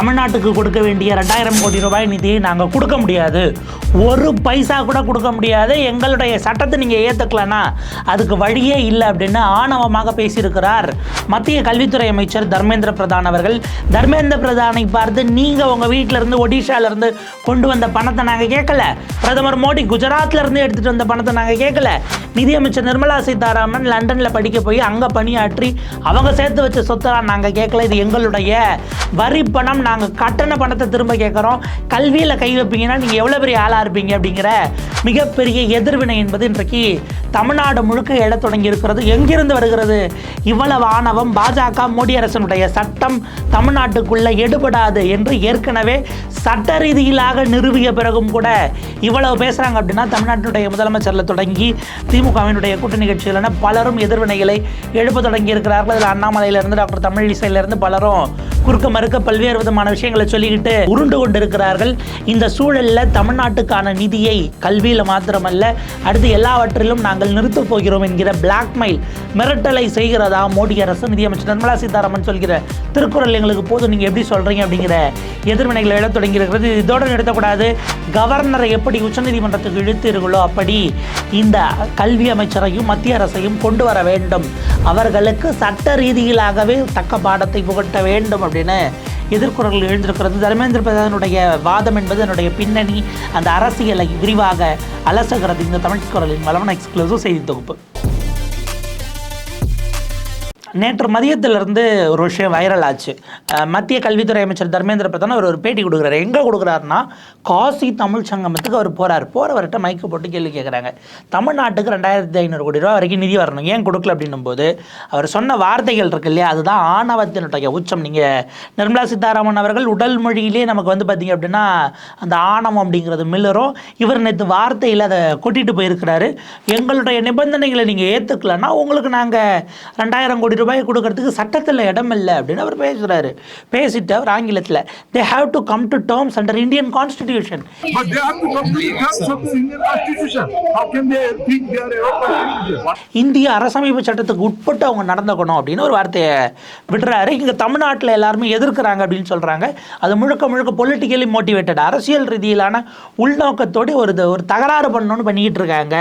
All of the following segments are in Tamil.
தமிழ்நாட்டுக்கு கொடுக்க வேண்டிய ரெண்டாயிரம் கோடி ரூபாய் நிதியை நாங்கள் கொடுக்க முடியாது. ஒரு பைசா கூட கொடுக்க முடியாது. எங்களுடைய சட்டத்தை நீங்கள் ஏற்றுக்கலனா அதுக்கு வழியே இல்லை அப்படின்னு ஆணவமாக பேசியிருக்கிறார் மத்திய கல்வித்துறை அமைச்சர் தர்மேந்திர பிரதான் அவர்கள். தர்மேந்திர பிரதானை பார்த்து நீங்கள் உங்கள் வீட்டிலேருந்து ஒடிஷாவிலேருந்து கொண்டு வந்த பணத்தை நாங்கள் கேட்கல. பிரதமர் மோடி குஜராத்லேருந்து எடுத்துகிட்டு வந்த பணத்தை நாங்கள் கேட்கல. நிதியமைச்சர் நிர்மலா சீதாராமன் லண்டனில் படிக்க போய் அங்கே பணியாற்றி அவங்க சேர்த்து வச்ச சொத்தெல்லாம் நாங்கள் கேட்கல. இது எங்களுடைய வரி பணம் நாங்கள் கட்டண பணத்தை திரும்ப கேட்குறோம் கல்வியில் கை வைப்பீங்கன்னா நீங்கள் எவ்வளோ பெரிய ஆளாக இருப்பீங்க அப்படிங்கிற மிகப்பெரிய எதிர்வினை என்பது இன்றைக்கு தமிழ்நாடு முழுக்க எழத் தொடங்கி இருக்கிறது எங்கிருந்து வருகிறது? இவ்வளவு ஆணவம் பாஜக மோடி அரசனுடைய சட்டம் தமிழ்நாட்டுக்குள்ளே எடுபடாது என்று ஏற்கனவே சட்ட ரீதியிலாக நிறுவிய பிறகும் கூட இவ்வளவு பேசுகிறாங்க அப்படின்னா தமிழ்நாட்டினுடைய முதலமைச்சரில் தொடங்கி திமுகவினுடைய கூட்டணி கட்சிகளான பலரும் எதிர்வினைகளை எழுப்ப தொடங்கி இருக்கிறார்கள் அதில் அண்ணாமலையிலிருந்து டாக்டர் தமிழிசையிலிருந்து பலரும் குறுக்க மறுக்க பல்வேறு விதமான விஷயங்களை சொல்லிக்கிட்டு உருண்டு கொண்டு இருக்கிறார்கள் இந்த சூழலில் தமிழ்நாட்டுக்கான நிதியை கல்வி கல்வியில் மாத்திரமல்ல அடுத்து எல்லாவற்றிலும் நாங்கள் நிறுத்தப் போகிறோம் என்கிற பிளாக்மெயில் மிரட்டலை செய்கிறதா மோடி அரசு? நிதியமைச்சர் நிர்மலா சீதாராமன் சொல்கிற திருக்குறள் எங்களுக்கு போதும் நீங்கள் எப்படி சொல்கிறீங்க அப்படிங்கிற எதிர்வினைகளை எழத் தொடங்கி இருக்கிறது இதோடு நிறுத்தக்கூடாது. கவர்னரை எப்படி உச்சநீதிமன்றத்துக்கு இழுத்தீர்களோ அப்படி இந்த கல்வி அமைச்சரையும் மத்திய அரசையும் கொண்டு வர வேண்டும். அவர்களுக்கு சட்ட ரீதியிலாகவே தக்க பாடத்தை புகட்ட வேண்டும் அப்படின்னு எதிர்குறல்கள் எழுந்திருக்கிறது. தர்மேந்திர பிரதானுடைய வாதம் என்பது என்னுடைய பின்னணி. அந்த அரசியலை விரிவாக அலசுகிறது இந்த தமிழ் குரலின் வளவன எக்ஸ்க்ளூசிவ் செய்தி தொகுப்பு. நேற்று மதியத்திலிருந்து ஒரு விஷயம் வைரல் ஆச்சு. மத்திய கல்வித்துறை அமைச்சர் தர்மேந்திர பிரதான் அவர் ஒரு பேட்டி கொடுக்குறாரு. எங்கே கொடுக்குறாருன்னா காசி தமிழ் சங்கமத்துக்கு அவர் போகிறார் போகிறவர்கிட்ட மைக்கு போட்டு கேள்வி கேட்குறாங்க தமிழ்நாட்டுக்கு ரெண்டாயிரத்தி ஐநூறு கோடி ரூபா வரைக்கும் நிதி வரணும். ஏன் கொடுக்கல அப்படின்னும் போது அவர் சொன்ன வார்த்தைகள் இருக்கு இல்லையா? அதுதான் ஆணவத்தினுடைய உச்சம். நீங்கள் நிர்மலா சீதாராமன் அவர்கள் உடல் மொழியிலே நமக்கு வந்து பார்த்தீங்க அப்படின்னா அந்த ஆணவம் அப்படிங்கிறது மில்லரும் இவர் நேற்று வார்த்தையில் அதை கொட்டிட்டு போயிருக்கிறாரு. எங்களுடைய நிபந்தனைகளை நீங்கள் ஏற்றுக்கலன்னா உங்களுக்கு நாங்கள் ரெண்டாயிரம் கோடி ரூபாய் கொடுக்கறதுக்கு சட்டத்தில் இடம் இல்லை அப்படின்னு அவர் பேசுகிறாரு பேசிட்டு அவர் ஆங்கிலத்தில் they have to come to terms under Indian constitution? இந்திய அரசமைப்பு சட்டத்துக்கு உட்பட்டு அவங்க நடந்துக்கணும் அப்படின்னு ஒரு வார்த்தையை விடுறாரு இங்கே தமிழ்நாட்டில் எல்லாருமே எதிர்க்கிறாங்க அப்படின்னு சொல்கிறாங்க அது முழுக்க முழுக்க பொலிட்டிக்கலி மோட்டிவேட்டட் அரசியல் ரீதியிலான உள்நோக்கத்தோடு ஒரு ஒரு தகராறு பண்ணணும்னு பண்ணிக்கிட்டு இருக்காங்க.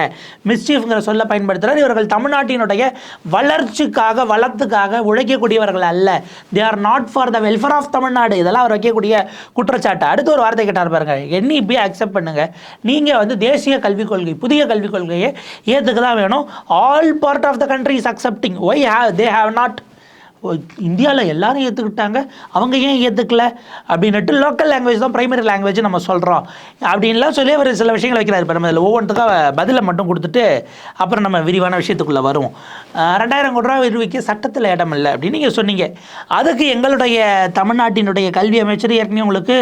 மிஸ்சீஃப்ங்கிற சொல்ல பயன்படுத்துகிறார் இவர்கள் தமிழ்நாட்டினுடைய வளர்ச்சிக்காக பணத்துக்காக உழைக்கக்கூடியவர்கள் அல்ல. They are not for the welfare of Tamil Nadu இதெல்லாம் அவர் வைக்கக்கூடிய குற்றச்சாட்டு. அடுத்து ஒரு வார்த்தை கேட்டார் பாருங்க. என்இபி அக்செப்ட் பண்ணுங்க. நீங்கள் வந்து தேசிய கல்விக் கொள்கை புதிய கல்விக் கொள்கையை ஏற்றுக்க தான் வேணும். All part of the country is accepting why have they have not இந்தியாவில் எல்லாரும் ஏற்றுக்கிட்டாங்க அவங்க ஏன் ஏற்றுக்கல அப்படின்னுட்டு லோக்கல் லாங்குவேஜ் தான் ப்ரைமரி லாங்குவேஜ் நம்ம சொல்கிறோம் அப்படின்லாம் சொல்லி அவர் சில விஷயங்கள் வைக்கிறார் இப்போ நம்ம இதில் ஒவ்வொன்றுக்காக பதிலை மட்டும் கொடுத்துட்டு அப்புறம் நம்ம விரிவான விஷயத்துக்குள்ளே வருவோம். ரெண்டாயிரம் கோடி ரூபா விரிவிக்க சட்டத்தில் இடம் இல்லை அப்படின்னு நீங்கள் சொன்னீங்க. அதுக்கு எங்களுடைய தமிழ்நாட்டினுடைய கல்வி அமைச்சர் ஏற்கனவே உங்களுக்கு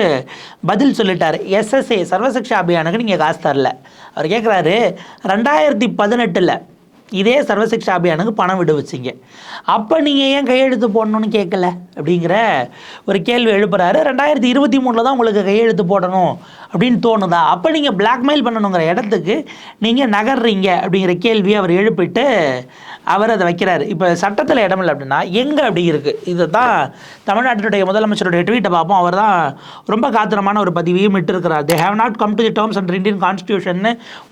பதில் சொல்லிட்டார். எஸ்எஸ்ஏ சர்வசிக்ஷா அபியானுக்கு நீங்கள் காசு தரல. அவர் கேட்குறாரு ரெண்டாயிரத்தி பதினெட்டில் இதே சர்வசிக்ஷா அபியானுக்கு பணம் விட வச்சிங்க. அப்போ நீங்கள் ஏன் கையெழுத்து போடணும்னு கேட்கல? அப்படிங்கிற ஒரு கேள்வி எழுப்புறாரு. ரெண்டாயிரத்தி இருபத்தி மூணில் தான் உங்களுக்கு கையெழுத்து போடணும் அப்படின்னு தோணுதா? அப்போ நீங்கள் பிளாக்மெயில் பண்ணணுங்கிற இடத்துக்கு நீங்கள் நகர்றீங்க அப்படிங்கிற கேள்வியை அவர் எழுப்பிட்டு அவர் அதை வைக்கிறாரு. இப்போ சட்டத்தில் இடம் இல்லை அப்படின்னா எங்கே அப்படி இருக்குது இதை தான் தமிழ்நாட்டினுடைய முதலமைச்சருடைய ட்வீட்டை பார்ப்போம். அவர் தான் ரொம்ப காத்திரமான ஒரு பதிவையும் இட்டிருக்கிறார். They have not come to the terms and Indian constitution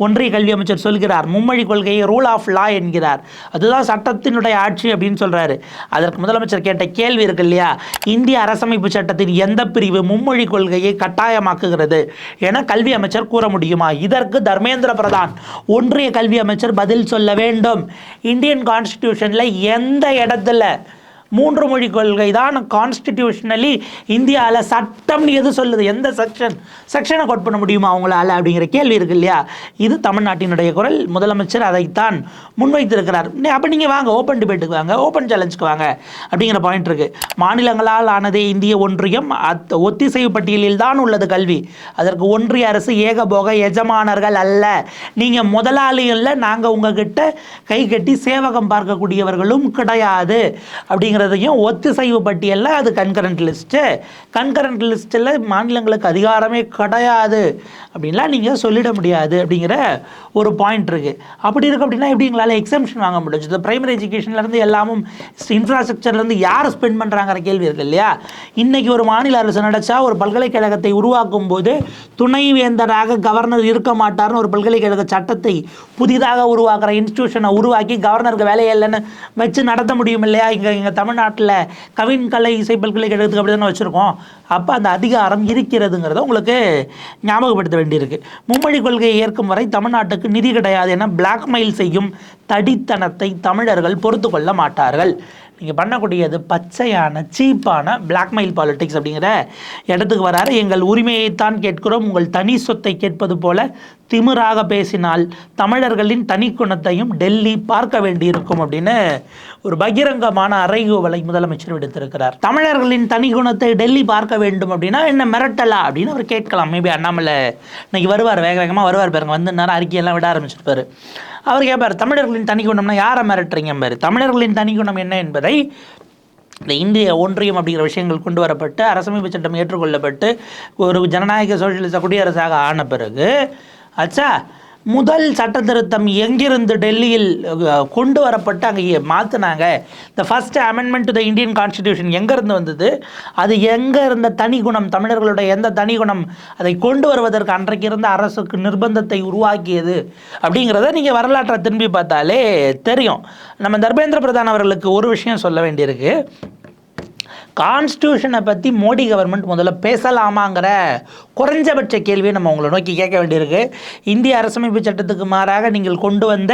ஒன்றிய கல்வி அமைச்சர் சொல்கிறார். மும்மொழி கொள்கையை ரூல் ஆஃப் லா என்கிறார். அதுதான் சட்டத்தினுடைய ஆட்சி அப்படின்னு சொல்கிறாரு அதற்கு முதலமைச்சர் கேட்ட கேள்வி இருக்கு இல்லையா? இந்திய அரசமைப்பு சட்டத்தின் எந்த பிரிவு மும்மொழி கொள்கையை கட்டாயமாக்குகிறது என கல்வி அமைச்சர் கூற முடியுமா? இதற்கு தர்மேந்திர பிரதான் ஒன்றிய கல்வி அமைச்சர் பதில் சொல்ல வேண்டும். இந்தியன் கான்ஸ்டியூஷனில் எந்த இடத்துல மூன்று மொழி கொள்கை தான் கான்ஸ்டிடியூஷனலி இந்தியாவில் சட்டம்னு எது சொல்லுது? எந்த செக்ஷன் செக்ஷனை கோட் பண்ண முடியுமா அவங்களால அப்படிங்கிற கேள்வி இருக்கு இல்லையா? இது தமிழ்நாட்டினுடைய குரல். முதலமைச்சர் அதைத்தான் முன்வைத்திருக்கிறார். அப்போ நீங்கள் வாங்க ஓப்பன் டிபேட்டுக்கு வாங்க ஓப்பன் சேலஞ்சுக்கு வாங்க அப்படிங்கிற பாயிண்ட் இருக்கு. மாநிலங்களால் ஆனதே இந்திய ஒன்றியம். அத் ஒத்திசைவு பட்டியலில் தான் உள்ளது கல்வி. அதற்கு ஒன்றிய அரசு ஏகபோக எஜமானர்கள் அல்ல. நீங்கள் முதலாளிகளில் நாங்கள் உங்ககிட்ட கை கட்டி சேவகம் பார்க்கக்கூடியவர்களும் கிடையாது அப்படிங்கிற அப்படிங்கிறதையும் ஒத்திசைவு பட்டியலில் அது கன்கரண்ட் லிஸ்ட்டு கன்கரண்ட் லிஸ்ட்டில் மாநிலங்களுக்கு அதிகாரமே கிடையாது. அப்படின்லாம் நீங்கள் சொல்லிட முடியாது அப்படிங்கிற ஒரு பாயிண்ட் இருக்குது அப்படி இருக்கு அப்படின்னா எப்படி எங்களால் எக்ஸம்ஷன் வாங்க முடியும்? இந்த பிரைமரி எஜுகேஷன்லேருந்து எல்லாமும் இன்ஃப்ராஸ்ட்ரக்சர்லேருந்து யார் ஸ்பெண்ட் பண்ணுறாங்கிற கேள்வி இருக்குது இல்லையா? இன்றைக்கி ஒரு மாநில அரசு நினச்சா ஒரு பல்கலைக்கழகத்தை உருவாக்கும் போது துணைவேந்தராக கவர்னர் இருக்க மாட்டார்னு ஒரு பல்கலைக்கழக சட்டத்தை புதிதாக உருவாக்குற இன்ஸ்டியூஷனை உருவாக்கி கவர்னருக்கு வேலையே இல்லைன்னு வச்சு நடத்த முடியும் இல்லையா? இங்கே இங்கே தமிழ்நாட்டில் கவின் கலை இசை பல்கலைக்கழகத்துக்கு அப்படி தானே வச்சுருக்கோம். அப்போ அந்த அதிகாரம் இருக்கிறதுங்கிறத உங்களுக்கு ஞாபகப்படுத்த வேண்டியிருக்கு. மும்மொழி கொள்கையை ஏற்கும் வரை தமிழ்நாட்டுக்கு நிதி கிடையாது என பிளாக்மெயில் செய்யும் தடித்தனத்தை தமிழர்கள் பொறுத்து கொள்ள மாட்டார்கள். நீங்கள் பண்ணக்கூடியது பச்சையான சீப்பான பிளாக்மெயில் பாலிட்டிக்ஸ் அப்படிங்கிற இடத்துக்கு வராரு. எங்கள் உரிமையைத்தான் கேட்கிறோம். உங்கள் தனி சொத்தை கேட்பது போல திமிராக பேசினால் தமிழர்களின் தனி குணத்தையும் டெல்லி பார்க்க வேண்டியிருக்கும் அப்படின்னு ஒரு பகிரங்கமான அறைகூவலை முதலமைச்சர் விடுத்திருக்கிறார். தமிழர்களின் தனி குணத்தை டெல்லி பார்க்க வேண்டும் அப்படின்னா என்ன மிரட்டலா அப்படின்னு அவர் கேட்கலாம். மேபி அண்ணாமலை இன்னைக்கு வருவார் வேக வேகமாக வருவார் பாருங்க. வந்து நேரம் அறிக்கையெல்லாம் விட ஆரம்பிச்சிருப்பாரு. அவர் கேட்பார் தமிழர்களின் தனி குணம்னா யாரை மிரட்டுறீங்க? பாரு தமிழர்களின் தனி குணம் என்ன என்பதை இந்த இந்திய ஒன்றியம் அப்படிங்கிற விஷயங்கள் கொண்டு வரப்பட்டு அரசமைப்பு சட்டம் ஏற்றுக்கொள்ளப்பட்டு ஒரு ஜனநாயக சோசியலிச குடியரசாக ஆன பிறகு அச்சா முதல் சட்ட திருத்தம் எங்கிருந்து டெல்லியில் கொண்டு வரப்பட்டு அங்கே மாற்றினாங்க the first amendment to the Indian constitution எங்கேருந்து வந்தது? அது எங்கே இருந்த தனி குணம்? தமிழர்களுடைய எந்த தனி குணம்? அதை கொண்டு வருவதற்கு அன்றைக்கு இருந்த அரசுக்கு நிர்பந்தத்தை உருவாக்கியது. அப்படிங்கிறத நீங்கள் வரலாற்றை திரும்பி பார்த்தாலே தெரியும். நம்ம தர்மேந்திர பிரதான் அவர்களுக்கு ஒரு விஷயம் சொல்ல வேண்டியிருக்கு. கான்ஸ்டியூஷனை பற்றி மோடி கவர்மெண்ட் முதல்ல பேசலாமாங்கிற குறைஞ்சபட்ச கேள்வியை நம்ம உங்களை நோக்கி கேட்க வேண்டியிருக்கு. இந்திய அரசமைப்பு சட்டத்துக்கு மாறாக நீங்கள் கொண்டு வந்த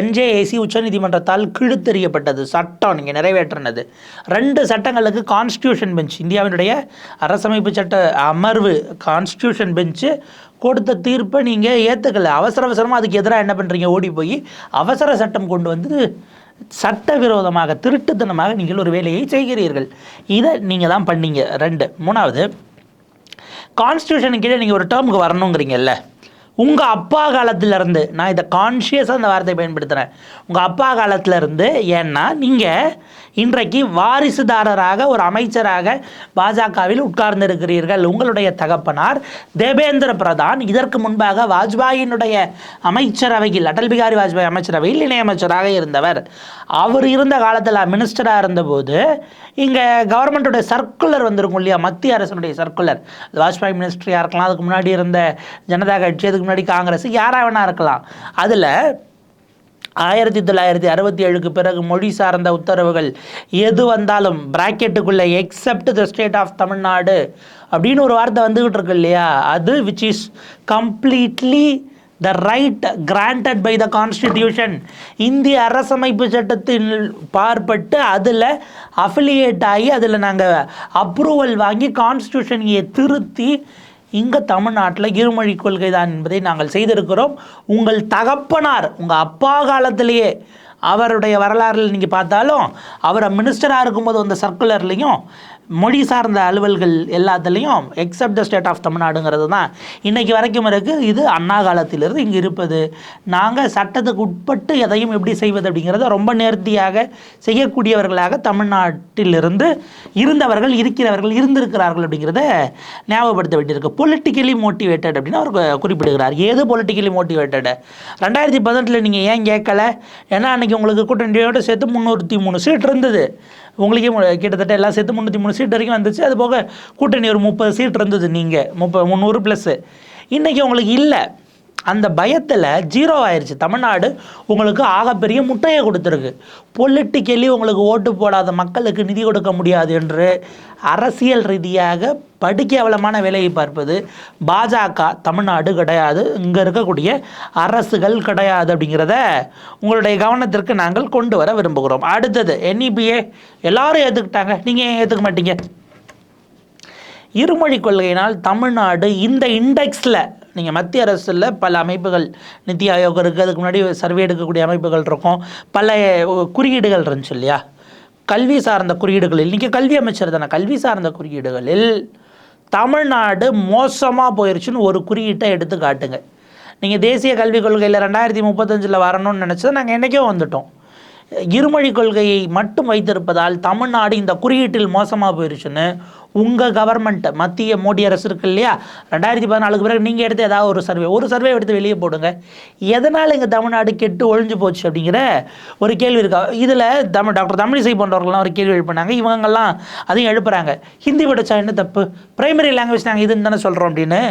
என்ஜேஏசி உச்சநீதிமன்றத்தால் கிழுத்தெறியப்பட்டது. சட்டம் நீங்கள் நிறைவேற்றினது. ரெண்டு சட்டங்களுக்கு கான்ஸ்டியூஷன் பெஞ்ச் இந்தியாவினுடைய அரசமைப்பு சட்ட அமர்வு கான்ஸ்டியூஷன் பெஞ்சு கொடுத்த தீர்ப்பை நீங்கள் ஏற்றுக்கல அவசர அவசரமாக அதுக்கு எதிராக என்ன பண்ணுறீங்க ஓடி போய் அவசர சட்டம் கொண்டு வந்து சட்டவிரோதமாக திருட்டுத்தனமாக நீங்கள் ஒரு வேலையை செய்கிறீர்கள். இதை நீங்கள் தான் பண்ணீங்க. ரெண்டு. மூணாவது கான்ஸ்டியூஷனுக்கு கீழே நீங்கள் ஒரு டேர்முக்கு வரணுங்கிறீங்கல்ல. உங்கள் அப்பா காலத்திலேருந்து நான் இதை கான்ஷியஸாக அந்த வார்த்தையை பயன்படுத்துகிறேன் உங்கள் அப்பா காலத்திலேருந்து ஏன்னா நீங்கள் இன்றைக்கு வாரிசுதாரராக ஒரு அமைச்சராக பாஜகவில் உட்கார்ந்திருக்கிறீர்கள். உங்களுடைய தகப்பனார் தேபேந்திர பிரதான். இதற்கு முன்பாக வாஜ்பாயினுடைய அமைச்சரவையில் அடல் பிகாரி வாஜ்பாய் அமைச்சரவையில் இணையமைச்சராக இருந்தவர். அவர் இருந்த காலத்தில் மினிஸ்டராக இருந்தபோது இங்கே கவர்மெண்ட்டுடைய சர்க்குலர் வந்திருக்கும் இல்லையா? மத்திய அரசனுடைய சர்க்குலர் வாஜ்பாய் மினிஸ்ட்ரியாக இருக்கலாம் அதுக்கு முன்னாடி இருந்த ஜனதா கட்சி அதுக்கு முன்னாடி காங்கிரஸ் யாராக வேணா இருக்கலாம். அதில் ஆயிரத்தி தொள்ளாயிரத்தி அறுபத்தி ஏழுக்கு பிறகு மொழி சார்ந்த உத்தரவுகள் எது வந்தாலும் பிராக்கெட்டுக்குள்ளே except the state of Tamil Nadu அப்படின்னு ஒரு வார்த்தை வந்துக்கிட்டு இருக்கு இல்லையா? அது which is completely the right granted by the constitution இந்திய அரசமைப்பு சட்டத்தின் பார்ப்பட்டு அதில் அஃபிலியேட் ஆகி அதில் நாங்கள் அப்ரூவல் வாங்கி கான்ஸ்டியூஷனையை திருத்தி இங்கே தமிழ்நாட்டில் இருமொழி கொள்கை தான் என்பதை நாங்கள் செய்திருக்கிறோம். உங்கள் தகப்பனார் உங்கள் அப்பா காலத்திலேயே அவருடைய வரலாறில் நீங்கள் பார்த்தாலும் அவரை மினிஸ்டராக இருக்கும்போது வந்த சர்க்குலர்லேயும் மொழி சார்ந்த அலுவல்கள் எல்லாத்துலேயும் எக்ஸப்ட் த ஸ்டேட் ஆஃப் தமிழ்நாடுங்கிறது தான் இன்றைக்கி வரைக்கும் இருக்குது இது அண்ணா காலத்திலிருந்து இங்கே இருப்பது. நாங்கள் சட்டத்துக்கு உட்பட்டு எதையும் எப்படி செய்வது அப்படிங்கிறத ரொம்ப நேர்த்தியாக செய்யக்கூடியவர்களாக தமிழ்நாட்டிலிருந்து இருந்தவர்கள் இருக்கிறவர்கள் இருந்திருக்கிறார்கள் அப்படிங்கிறத ஞாபகப்படுத்த வேண்டியிருக்கு. பொலிட்டிக்கலி மோட்டிவேட்டட் அப்படின்னு அவர் குறிப்பிடுகிறார். ஏது பொலிட்டிக்கலி மோட்டிவேட்டட் ரெண்டாயிரத்தி பதினெட்டில் நீங்கள் ஏன் கேட்கல? ஏன்னா அன்றைக்கி உங்களுக்கு கூட்டணியோட சேர்த்து முந்நூற்றி மூணு சீட் இருந்தது. உங்களுக்கே கிட்டத்தட்ட எல்லாம் சேர்த்து முந்நூற்றி மூணு சீட் வரைக்கும் வந்துச்சு. அது போக கூட்டணி ஒரு முப்பது சீட் இருந்தது நீங்கள் முப்பது முந்நூறு ப்ளஸ்ஸு இன்றைக்கி உங்களுக்கு இல்லை. அந்த பயத்தில் ஜீரோ ஆயிடுச்சு தமிழ்நாடு உங்களுக்கு ஆகப்பெரிய முட்டையை கொடுத்துருக்கு. பொலிட்டிக்கலி உங்களுக்கு ஓட்டு போடாத மக்களுக்கு நிதி கொடுக்க முடியாது என்று அரசியல் ரீதியாக படுகேவலமான வேலையை பார்ப்பது பாஜக தமிழ்நாடு கிடையாது. இங்கே இருக்கக்கூடிய அரசுகள் கிடையாது அப்படிங்கிறத உங்களுடைய கவனத்திற்கு நாங்கள் கொண்டு வர விரும்புகிறோம். அடுத்தது என்இபிஏ எல்லாரும் ஏற்றுக்கிட்டாங்க நீங்கள் ஏன் ஏற்றுக்க மாட்டீங்க? இருமொழி கொள்கையினால் தமிழ்நாடு இந்த இண்டெக்ஸில் நீங்கள் மத்திய அரசில் பல அமைப்புகள் நித்தி ஆயோக் இருக்குது அதுக்கு முன்னாடி சர்வே எடுக்கக்கூடிய அமைப்புகள் இருக்கும். பல குறியீடுகள் இருந்துச்சு இல்லையா? கல்வி சார்ந்த குறியீடுகளில் இன்றைக்கி கல்வி அமைச்சர் தானே கல்வி சார்ந்த குறியீடுகளில் தமிழ்நாடு மோசமாக போயிடுச்சுன்னு ஒரு குறியீட்டை எடுத்து காட்டுங்க. நீங்கள் தேசிய கல்விக் கொள்கையில் ரெண்டாயிரத்தி முப்பத்தஞ்சில் வரணும்னு நினச்சதை நாங்கள் என்றைக்கோ வந்துட்டோம். இருமொழி கொள்கையை மட்டும் வைத்திருப்பதால் தமிழ்நாடு இந்த குறியீட்டில் மோசமாக போயிருச்சுன்னு உங்கள் கவர்மெண்ட் மத்திய மோடி அரசு இருக்கு இல்லையா? ரெண்டாயிரத்தி பதினாலுக்கு பிறகு நீங்கள் எடுத்து ஏதாவது ஒரு சர்வே ஒரு சர்வே எடுத்து வெளியே போடுங்க. எதனால் இங்கே தமிழ்நாடு கெட்டு ஒழிஞ்சு போச்சு அப்படிங்கிற ஒரு கேள்வி இருக்கா? இதில் தமிழ் டாக்டர் தமிழிசை போன்றவர்கள்லாம் ஒரு கேள்வி எழுப்பினாங்க. இவங்கெல்லாம் அதையும் எழுப்புறாங்க. ஹிந்தி படித்தா என்ன தப்பு? பிரைமரி லாங்குவேஜ் நாங்கள் இதுன்னு தானே சொல்கிறோம் அப்படின்னு.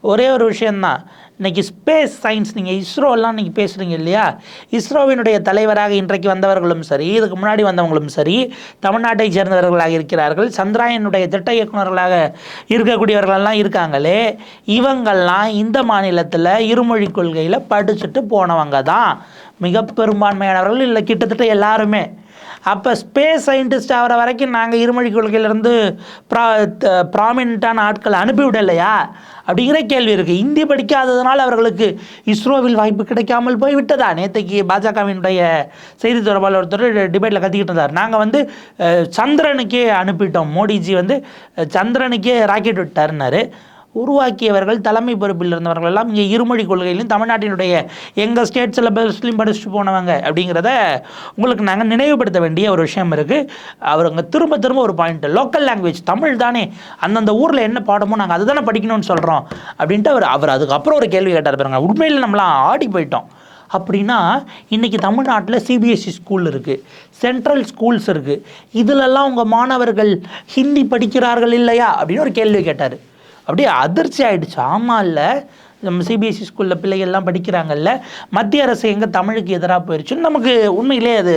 ஒரே ஒரு விஷயந்தான் இன்றைக்கி ஸ்பேஸ் சயின்ஸ் நீங்கள் இஸ்ரோலாம் நீங்கள் பேசுகிறீங்க இல்லையா? இஸ்ரோவினுடைய தலைவராக இன்றைக்கு வந்தவர்களும் சரி இதுக்கு முன்னாடி வந்தவங்களும் சரி தமிழ்நாட்டை சேர்ந்தவர்களாக இருக்கிறார்கள் சந்திராயனுடைய திட்ட இயக்குநர்களாக இருக்கக்கூடியவர்களெல்லாம் இருக்காங்களே இவங்கள்லாம் இந்த மாநிலத்தில் இருமொழி கொள்கையில் படிச்சுட்டு போனவங்க தான். மிக பெரும்பான்மையானவர்கள் இல்லை கிட்டத்தட்ட எல்லாருமே. அப்போ ஸ்பேஸ் சயின்டிஸ்ட் ஆகிற வரைக்கும் நாங்கள் இருமொழி கொள்கையிலேருந்து ப்ரா ப்ராமினண்ட்டான ஆட்களை அனுப்பிவிடலையா அப்படிங்கிற கேள்வி இருக்குது இந்தி படிக்காததுனால் அவர்களுக்கு இஸ்ரோவில் வாய்ப்பு கிடைக்காமல் போய் விட்டதா நேற்றுக்கு பாஜகவினுடைய செய்தி தொடர்பாளர் ஒருத்தர் டிபேட்டில் கத்திக்கிட்டு இருந்தார். நாங்கள் வந்து சந்திரனுக்கே அனுப்பிட்டோம். மோடிஜி வந்து சந்திரனுக்கே ராக்கெட் விட்டார்னாரு உருவாக்கியவர்கள் தலைமை பொறுப்பில் இருந்தவர்கள் எல்லாம் இங்கே இருமொழி கொள்கையிலும் தமிழ்நாட்டினுடைய எங்கள் ஸ்டேட் சிலபஸ்லையும் படிச்சுட்டு போனவங்க அப்படிங்கிறத உங்களுக்கு நாங்கள் நினைவுபடுத்த வேண்டிய ஒரு விஷயம் இருக்குது அவர் அங்கே திரும்ப திரும்ப ஒரு பாயிண்ட் லோக்கல் லாங்குவேஜ் தமிழ் தானே. அந்தந்த ஊரில் என்ன பாடமோ நாங்கள் அதுதானே படிக்கணும்னு சொல்கிறோம் அப்படின்ட்டு அவர் அவர் அதுக்கப்புறம் ஒரு கேள்வி கேட்டார் பாருங்க. உண்மையில் நம்மளாம் ஆடி போயிட்டோம். அப்படின்னா இன்றைக்கி தமிழ்நாட்டில் சிபிஎஸ்சி ஸ்கூல் இருக்குது சென்ட்ரல் ஸ்கூல்ஸ் இருக்குது இதிலெல்லாம் உங்கள் மாணவர்கள் ஹிந்தி படிக்கிறார்கள் இல்லையா அப்படின்னு ஒரு கேள்வி கேட்டார். அப்படியே அதிர்ச்சி ஆயிடுச்சு. ஆமாம் இல்லை நம்ம சிபிஎஸ்சி ஸ்கூலில் பிள்ளைகள்லாம் படிக்கிறாங்கல்ல மத்திய அரசு எங்கே தமிழுக்கு எதிராக போயிடுச்சுன்னு நமக்கு உண்மையிலே அது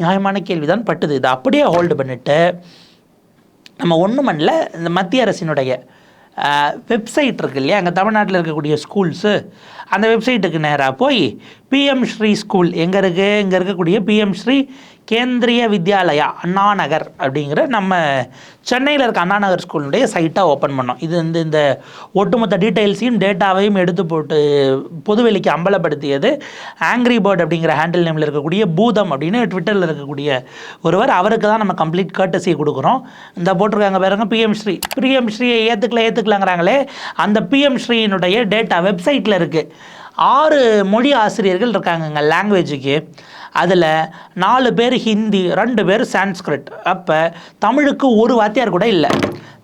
நியாயமான கேள்வி தான் பட்டுது. இதை அப்படியே ஹோல்டு பண்ணிவிட்டு நம்ம ஒன்றும் பண்ணல. இந்த மத்திய அரசினுடைய வெப்சைட் இருக்கு இல்லையா? அங்கே தமிழ்நாட்டில் இருக்கக்கூடிய ஸ்கூல்ஸு அந்த வெப்சைட்டுக்கு நேராக போய் பிஎம் ஸ்ரீ ஸ்கூல் எங்கே இருக்குது இங்கே இருக்கக்கூடிய பிஎம் ஸ்ரீ கேந்திரிய வித்யாலயா அண்ணாநகர் அப்படிங்கிற நம்ம சென்னையில் இருக்க அண்ணாநகர் ஸ்கூலுடைய சைட்டாக ஓப்பன் பண்ணோம். இது வந்து இந்த ஒட்டுமொத்த டீட்டெயில்ஸையும் டேட்டாவையும் எடுத்து போட்டு பொதுவெளிக்கு அம்பலப்படுத்தியது ஆங்கிரி பேர்ட் அப்படிங்கிற ஹேண்டில் நேமில் இருக்கக்கூடிய பூதம் அப்படின்னு ட்விட்டரில் இருக்கக்கூடிய ஒருவர். அவருக்கு தான் நம்ம கம்ப்ளீட் கர்ட்டசி கொடுக்குறோம். இந்த போட்டிருக்காங்க பாருங்க பிஎம் ஸ்ரீ பிஎம் ஸ்ரீயை ஏற்றுக்கல ஏற்றுக்கலாங்கிறாங்களே அந்த பிஎம் ஸ்ரீயினுடைய டேட்டா வெப்சைட்டில் இருக்குது ஆறு மொழி ஆசிரியர்கள் இருக்காங்கங்க லாங்குவேஜுக்கு அதில் நாலு பேர் ஹிந்தி ரெண்டு பேர் சான்ஸ்கிரிட். அப்போ தமிழுக்கு ஒரு வாத்தியார் கூட இல்லை.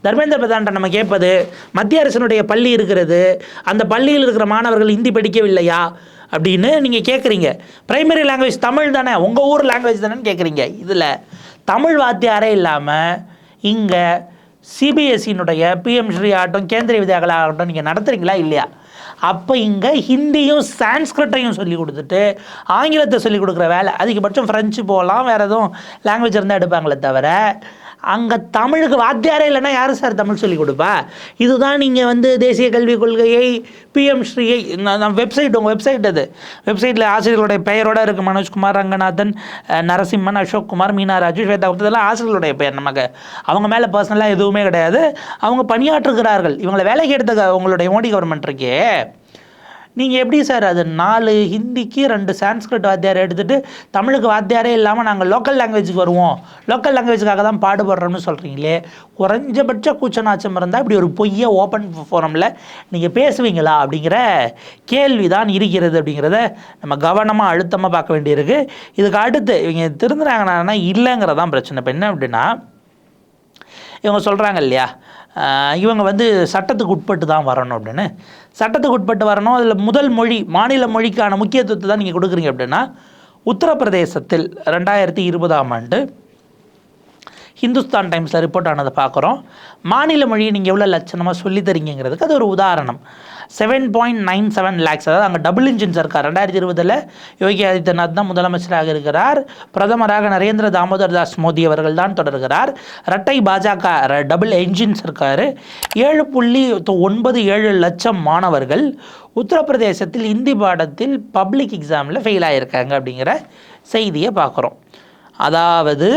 தர்மேந்திர பிரதான் நம்ம கேட்பது மத்திய அரசினுடைய பள்ளி இருக்கிறது அந்த பள்ளியில் இருக்கிற மாணவர்கள் ஹிந்தி படிக்கவில்லையா? அப்படின்னு நீங்கள் கேட்குறீங்க பிரைமரி லாங்குவேஜ் தமிழ் தானே உங்கள் ஊர் லாங்குவேஜ் தானேன்னு கேட்குறீங்க இதில் தமிழ் வாத்தியாரே இல்லாமல் இங்கே சிபிஎஸ்சியினுடைய பிஎம் ஸ்ரீ ஆகட்டும் கேந்திரிய வித்யாலயா ஆகட்டும் நீங்கள் நடத்துகிறீங்களா இல்லையா? அப்போ இங்கே ஹிந்தியும் சான்ஸ்கிரிட்டையும் சொல்லி கொடுத்துட்டு ஆங்கிலத்தை சொல்லி கொடுக்குற வேலை. அதிகபட்சம் ஃப்ரெஞ்சு போகலாம் வேறு எதுவும் லாங்குவேஜ் இருந்தால் எடுப்பாங்களே தவிர அங்கே தமிழுக்கு வாத்தியாரே இல்லைன்னா யாரும் சார் தமிழ் சொல்லிக் கொடுப்பா? இதுதான் நீங்கள் வந்து தேசிய கல்விக் கொள்கையை பிஎம் ஸ்ரீயை வெப்சைட் உங்கள் வெப்சைட் அது. வெப்சைட்டில் ஆசிரியர்களுடைய பெயரோட இருக்குது மனோஜ்குமார் ரங்கநாதன் நரசிம்மன் அசோக் குமார் மீனா ராஜு ஸ்வேதா இதெல்லாம் ஆசிரியர்களுடைய பெயர் நமக்கு. அவங்க மேலே பர்சனலாக எதுவுமே கிடையாது. அவங்க பணியாற்றுகிறார்கள். இவங்களை வேலைக்கு எடுத்த உங்களுடைய மோடி கவர்மெண்ட் இருக்கே. நீங்கள் எப்படி சார் அது நாலு ஹிந்திக்கு ரெண்டு சான்ஸ்கிரிட் வாத்தியார் எடுத்துகிட்டு தமிழுக்கு வாத்தியாரே இல்லாமல் நாங்கள் லோக்கல் லாங்குவேஜுக்கு வருவோம். லோக்கல் லாங்குவேஜுக்காக தான் பாடுபடுறோம்னு சொல்கிறீங்களே குறைஞ்சபட்ச கூச்சநாச்சம் இருந்தால் இப்படி ஒரு பொய்ய ஓப்பன் ஃபோரமில் நீங்கள் பேசுவீங்களா அப்படிங்கிற கேள்வி தான் இருக்கிறது அப்படிங்கிறத நம்ம கவனமாக அழுத்தமாக பார்க்க வேண்டியிருக்கு. இதுக்கு அடுத்து இவங்க திருந்துறாங்கன்னா இல்லைங்கிறதான் பிரச்சனை. இப்போ என்ன அப்படின்னா இவங்க சொல்கிறாங்க இல்லையா இவங்க வந்து சட்டத்துக்கு உட்பட்டு தான் வரணும் அப்படின்னு. சட்டத்துக்கு உட்பட்டு வரணும். அதில் முதல் மொழி மாநில மொழிக்கான முக்கியத்துவத்தை தான் நீங்கள் கொடுக்குறீங்க அப்படின்னா உத்தரப்பிரதேசத்தில் ரெண்டாயிரத்தி இருபதாம் ஆண்டு ஹிந்துஸ்தான் டைம்ஸில் ரிப்போர்ட் ஆனதை பார்க்குறோம். மாநில மொழியை நீங்கள் எவ்வளோ லட்சணமாக சொல்லி தரீங்கிறதுக்கு அது ஒரு உதாரணம். Seven point nine seven lakhs அதாவது அங்கே டபுள் இன்ஜின் சர்க்கார் ரெண்டாயிரத்தி இருபதில் யோகி ஆதித்யநாத் தான் முதலமைச்சராக இருக்கிறார். பிரதமராக நரேந்திர தாமோதர் தாஸ் மோடி அவர்கள் தான் தொடர்கிறார். இரட்டை பாஜக டபுள் என்ஜின் சர்க்கார் ஏழு புள்ளி தொ- ஒன்பது ஏழு லட்சம் மாணவர்கள் உத்தரப்பிரதேசத்தில் இந்தி பாடத்தில் பப்ளிக் எக்ஸாமில் ஃபெயில் ஆகியிருக்காங்க அப்படிங்கிற செய்தியை பார்க்குறோம். அதாவது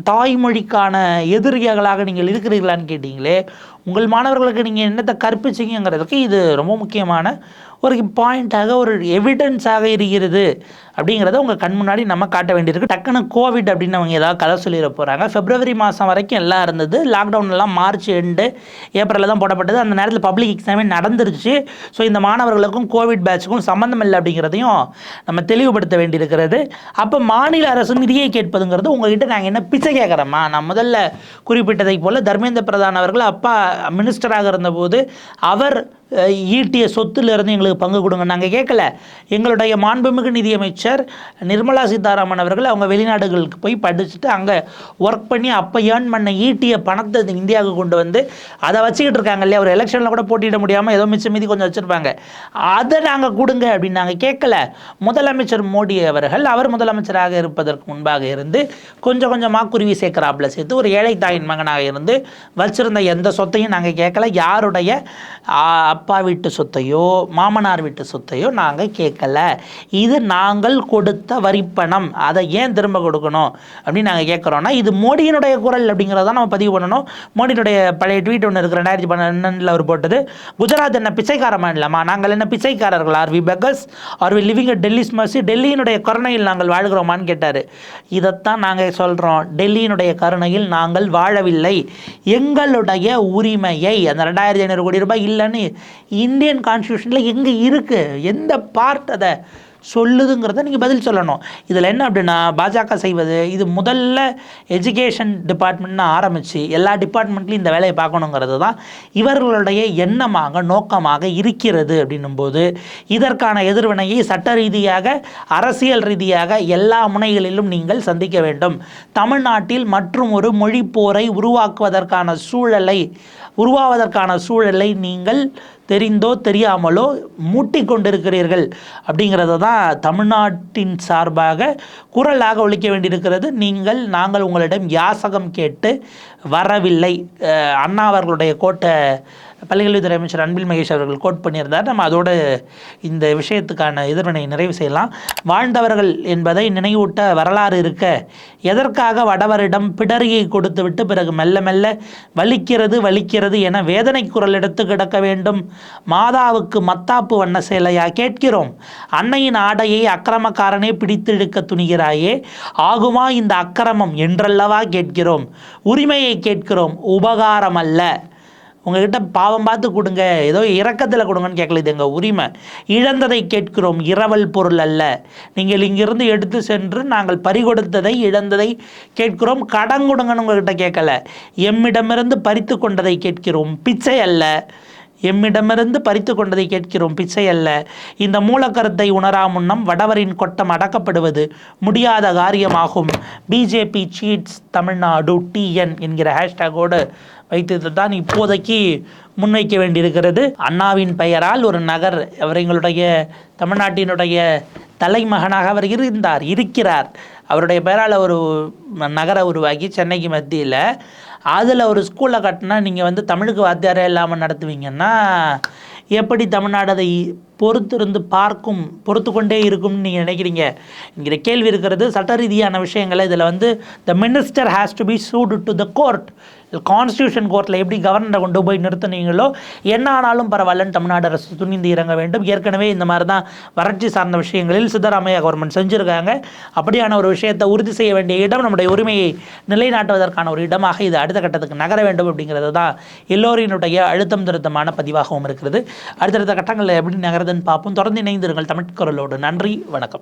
தாய்மொழிக்கான எதிரிகளாக நீங்கள் இருக்கிறீர்களான்னு கேட்டிங்களே உங்கள் மாணவர்களுக்கு நீங்கள் என்னத்தை கற்பிச்சிங்கிறதுக்கு இது ரொம்ப முக்கியமான ஒரு பாயிண்ட்டாக ஒரு எவிடன்ஸாக இருக்கிறது. அப்படிங்கிறத உங்கள் கண் முன்னாடி நம்ம காட்ட வேண்டியிருக்கு. டக்குன்னு கோவிட் அப்படின்னு அவங்க ஏதாவது கதை சொல்லிட போகிறாங்க பிப்ரவரி மாதம் வரைக்கும் எல்லாம் இருந்தது. லாக்டவுன்லாம் மார்ச் எண்டு ஏப்ரலில் தான் போடப்பட்டது. அந்த நேரத்தில் பப்ளிக் எக்ஸாமே நடந்துருச்சு. ஸோ இந்த மாணவர்களுக்கும் கோவிட் பேட்சுக்கும் சம்மந்தம் இல்லை அப்படிங்கிறதையும் நம்ம தெளிவுபடுத்த வேண்டியிருக்கிறது. அப்போ மாநில அரசு நிதியை கேட்பதுங்கிறது உங்ககிட்ட நாங்கள் என்ன பிச்சை கேட்குறோமா நான் முதல்ல குறிப்பிட்டதை போல் தர்மேந்திர பிரதான் அவர்கள் அப்பா மினிஸ்டராக இருந்தபோது அவர் ஈட்டிய சொத்துலேருந்து எங்களுக்கு பங்கு கொடுங்க நாங்கள் கேட்கல. எங்களுடைய மாண்புமிகு நிதியமைச்சர் நிர்மலா சீதாராமன் அவர்கள் அவங்க வெளிநாடுகளுக்கு போய் படிச்சுட்டு அங்கே ஒர்க் பண்ணி அப்போ ஏர்ன் பண்ண ஈட்டிய பணத்தை இந்தியாவுக்கு கொண்டு வந்து அதை வச்சுக்கிட்டு இருக்காங்க இல்லையா? ஒரு எலெக்ஷனில் கூட போட்டியிட முடியாமல் ஏதோ மிச்சம் மீதி கொஞ்சம் வச்சுருப்பாங்க. அதை நாங்கள் கொடுங்க அப்படின்னு நாங்கள் கேட்கல. முதலமைச்சர் மோடி அவர்கள் அவர் முதலமைச்சராக இருப்பதற்கு முன்பாக இருந்து கொஞ்சம் கொஞ்சமாக குருவி சேர்க்குறாப்புல சேர்த்து ஒரு ஏழை தாயின் மகனாக இருந்து வச்சிருந்த எந்த சொத்தையும் நாங்கள் கேட்கல. யாருடைய அப்பா வீட்டு சொத்தையோ மாமனார் வீட்டு சொத்தையோ நாங்கள் கேட்கல. இது நாங்கள் கொடுத்த வரிப்பணம். அதை ஏன் திரும்ப கொடுக்கணும்? அப்படின்னு நாங்கள் கேட்குறோன்னா இது மோடியினுடைய குரல் அப்படிங்கிறத நம்ம பதிவு பண்ணணும். மோடியினுடைய பழைய ட்வீட் ஒன்று இருக்கு ரெண்டாயிரத்தி பன்னெண்டில் அவர் போட்டது. குஜராத் என்ன பிச்சைக்கார மாநிலமா நாங்கள் என்ன பிச்சைக்காரர்கள்? Are we beggars are we living at Delhi's mercy டெல்லியினுடைய கருணையில் நாங்கள் வாழ்கிறோமான்னு கேட்டார். இதைத்தான் நாங்கள் சொல்கிறோம் டெல்லியினுடைய கருணையில் நாங்கள் வாழவில்லை. எங்களுடைய உரிமையை அந்த ரெண்டாயிரத்தி ஐநூறு கோடி ரூபாய் இல்லைன்னு இந்தியன் கான்ஸ்டியூஷனில் எங்கே இருக்குது எந்த பார்ட் அதை சொல்லுதுங்கிறத நீங்கள் பதில் சொல்லணும். இதில் என்ன அப்படின்னா பாஜக செய்வது இது முதல்ல எஜுகேஷன் டிபார்ட்மெண்ட்னு ஆரம்பித்து எல்லா டிபார்ட்மெண்ட்லையும் இந்த வேலையை பார்க்கணுங்கிறது தான் இவர்களுடைய எண்ணமாக நோக்கமாக இருக்கிறது அப்படின்னும்போது இதற்கான எதிர்வினையை சட்ட ரீதியாக அரசியல் ரீதியாக எல்லா முனைகளிலும் நீங்கள் சந்திக்க வேண்டும். தமிழ்நாட்டில் மற்றும் ஒரு மொழிப்போரை உருவாக்குவதற்கான சூழலை உருவாவதற்கான சூழலை நீங்கள் தெரிந்தோ தெரியாமலோ மூட்டி கொண்டிருக்கிறீர்கள் அப்படிங்கிறத தான் தமிழ்நாட்டின் சார்பாக குரலாக ஒழிக்க வேண்டியிருக்கிறது. நீங்கள் நாங்கள் உங்களிடம் யாசகம் கேட்டு வரவில்லை. அண்ணா அவர்களுடைய கோட்டை பள்ளிக்கல்வித்துறை அமைச்சர் அன்பில் மகேஷ் அவர்கள் கோட் பண்ணியிருந்தார். நம்ம அதோட இந்த விஷயத்துக்கான எதிர்வினை நிறைவு செய்யலாம். வாழ்ந்தவர்கள் என்பதை நினைவூட்ட வரலாறு இருக்க எதற்காக வடவரிடம் பிடரியை கொடுத்துவிட்டு பிறகு மெல்ல மெல்ல வலிக்கிறது வலிக்கிறது என வேதனை குரல் எடுத்து கிடக்க வேண்டும். மாதாவுக்கு மத்தாப்பு வண்ண சேலையா கேட்கிறோம். அன்னையின் ஆடையை அக்கிரமக்காரனே பிடித்திழுக்க துணிகிறாயே ஆகுமா இந்த அக்கிரமம் என்றல்லவா கேட்கிறோம். உரிமையை கேட்கிறோம். உபகாரம் அல்ல. உங்ககிட்ட பாவம் பார்த்து கொடுங்க. ஏதோ இறக்கத்தில் கொடுங்கன்னு கேட்கல இது எங்கள் உரிமை. இழந்ததை கேட்கிறோம். இரவல் பொருள் அல்ல. நீங்கள் இங்கிருந்து எடுத்து சென்று நாங்கள் பறிகொடுத்ததை இழந்ததை கேட்கிறோம். கடன் கொடுங்கன்னு உங்ககிட்ட கேட்கல. எம்மிடமிருந்து பறித்து கொண்டதை கேட்கிறோம். பிச்சை அல்ல. எம்மிடமிருந்து பறித்து கொண்டதை கேட்கிறோம். பிச்சை அல்ல. இந்த மூலக்கருத்தை உணரா முன்னம் வடவரின் கொட்டம் அடக்கப்படுவது முடியாத காரியமாகும். பிஜேபி சீட்ஸ் தமிழ்நாடு டிஎன் என்கிற ஹேஷ்டேகோடு வைத்தது தான் இப்போதைக்கு முன்வைக்க வேண்டியிருக்கிறது. அண்ணாவின் பெயரால் ஒரு நகர் அவர் எங்களுடைய தமிழ்நாட்டினுடைய தலைமகனாக அவர் இருந்தார் இருக்கிறார். அவருடைய பெயரால் ஒரு நகரை உருவாக்கி சென்னைக்கு மத்தியில். அதில் ஒரு ஸ்கூலை கட்டினா நீங்கள் வந்து தமிழுக்கு வாத்தியாரே இல்லாமல் நடத்துவீங்கன்னா எப்படி தமிழ்நாடு அதை பொறுத்திருந்து பார்க்கும் பொறுத்து கொண்டே இருக்கும்னு நீங்கள் நினைக்கிறீங்க? என்கிற கேள்வி இருக்கிறது சட்ட ரீதியான விஷயங்களை இதில் வந்து the minister has to be sued to the court constitution கோர்ட்டில் எப்படி கவர்னரை கொண்டு போய் நிறுத்துனீங்களோ என்ன ஆனாலும் பரவாயில்லன்னு தமிழ்நாடு அரசு துணிந்து இறங்க வேண்டும். ஏற்கனவே இந்த மாதிரி தான் வறட்சி சார்ந்த விஷயங்களில் சித்தராமையா கவர்மெண்ட் செஞ்சுருக்காங்க. அப்படியான ஒரு விஷயத்தை உறுதி செய்ய வேண்டிய இடம் நம்முடைய உரிமையை நிலைநாட்டுவதற்கான ஒரு இடமாக இது அடுத்த கட்டத்துக்கு நகர வேண்டும் அப்படிங்கிறது தான் எல்லோரினுடைய அழுத்தம் திருத்தமான பதிவாகவும் இருக்கிறது. அடுத்தடுத்த கட்டங்களில் எப்படி நகரது பார்ப்போம் தொடர்ந்து இணைந்திருங்கள் தமிழ்குரலோடு. நன்றி வணக்கம்.